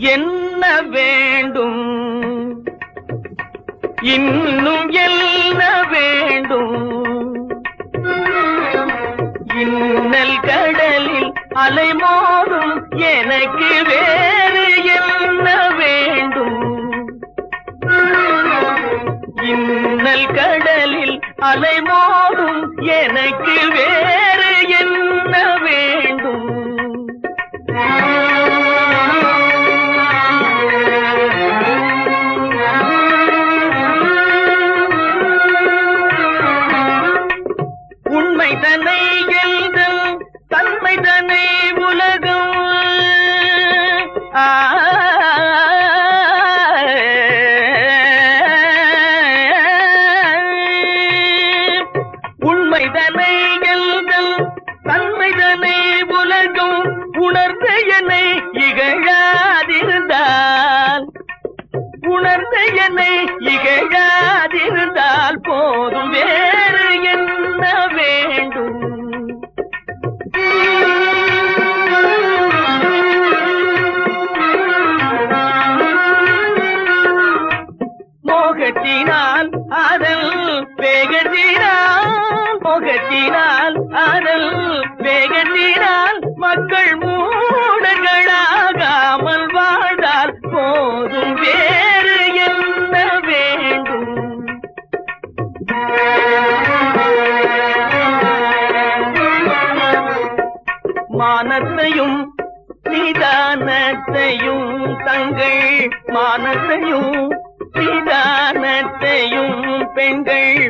என்ன வேண்டும்? இன்னும் என்ன வேண்டும்? இன்னல் கடலில் அலைமோதும் எனக்கு வேறு என்ன வேண்டும்? இன்னல் கடலில் அலைமோதும் எனக்கு வேறு உண்மை தன்னை உலகம். ஆ. உண்மை தன்னை உலகம். உணர்ந்த என்னை இகழாதிருந்தால் உணர்ந்த என்னை இகழாதிருந்தால் போதும் வே முகத்தினால் அதல் வேகத்தினால் முகத்தினால் அதல் வேகத்தினால் மக்கள் மூடர்களாகாமல் வாழ்ந்தால் போதும் வேறு என்ன வேண்டும்? மானத்தையும் நிதானத்தையும் தங்கள் மானத்தையும் நிதானத்தையும் பெண்கள்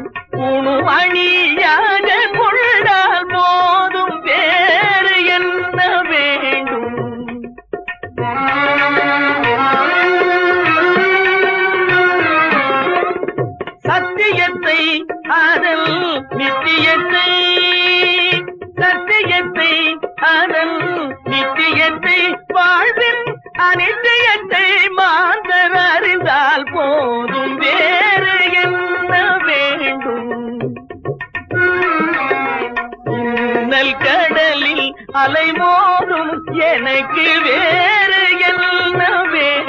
உணும் அணியாக கொண்டால் போதும் வேறு என்ன வேண்டும்? சத்தியத்தை அதல் நித்தியத்தை வாழ்வின் அனித்தியத்தை மாந்தர் அறிந்தால் போதும். வேறு என்ன வேண்டும்? இன்னல் கடலில் அலைமோதும் எனக்கு வேறு என்ன வேண்டும்?